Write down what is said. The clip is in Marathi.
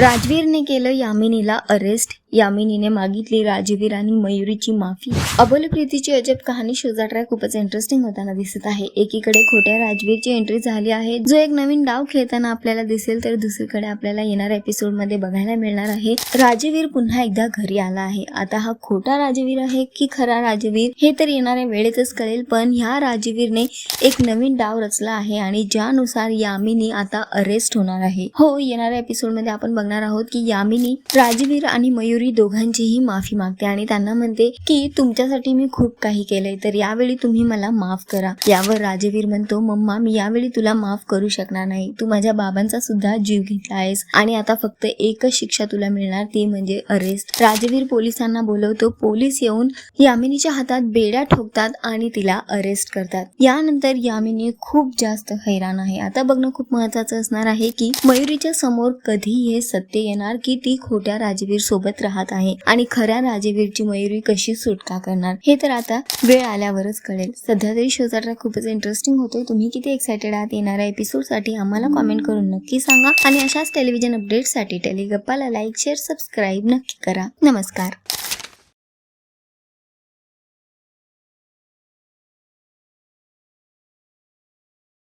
राजवीरने केलं यामिनीला अरेस्ट यामिनीने मागितली राजवीर आणि मयुरीची माफी. अबोल प्रीतीची अजब कहाणी शोजा ट्रॅक खूपच इंटरेस्टिंग होताना दिसत आहे. एकीकडे खोट्या राजवीरची एंट्री झाली आहे. जो एक नवीन डाव खेळताना आपल्याला दिसेल तर दुसरीकडे आपल्याला येणाऱ्या एपिसोडमध्ये बघायला मिळणार आहे. राजवीर पुन्हा एकदा घरी आला आहे. आता हा खोटा राजवीर आहे की खरा राजवीर? हे तर येणाऱ्या वेळेतच कळेल पण ह्या राजवीरने एक नवीन डाव रचला आहे आणि ज्यानुसार यामिनी आता अरेस्ट होणार आहे. हो येणाऱ्या एपिसोडमध्ये आपण बघणार आहोत की यामिनी राजवीर आणि मयुरी दोघांचीही माफी मागते आणि त्यांना म्हणते की तुमच्यासाठी मी खूप काही केलंय तर यावेळी तुम्ही मला माफ करा. यावर राजवीर म्हणतो मम्मा मी यावेळी तुला माफ करू शकणार नाही. तू माझ्या बाबांचा सुद्धा जीव घेतला आहेस आणि आता फक्त एकच शिक्षा तुला मिळणार ती म्हणजे अरेस्ट राजवीर पोलिसांना बोलवतो पोलीस येऊन यामिनीच्या हातात बेड्या ठोकतात आणि तिला अरेस्ट करतात. यानंतर यामिनी खूप जास्त हैराण आहे. आता बघणं खूप महत्वाचं असणार आहे की मयुरीच्या समोर कधी हे सत्य येणार की ती खोट्या राजवीर सोबत राहत आहे. आणि खऱ्या राजवीरची मयुरी कशी सुटका करणार? हे तर आता वेळ आल्यावरच कळेल. सध्या तरी शोचा खूपच इंटरेस्टिंग होतोय. तुम्ही किती एक्सायटेड आहात येणाऱ्या एपिसोडसाठी आम्हाला कॉमेंट करून नक्की सांगा. आणि अशाच टेलिव्हिजन अपडेटसाठी टेलिगप्पाला लाईक शेअर सबस्क्राईब नक्की करा. नमस्कार.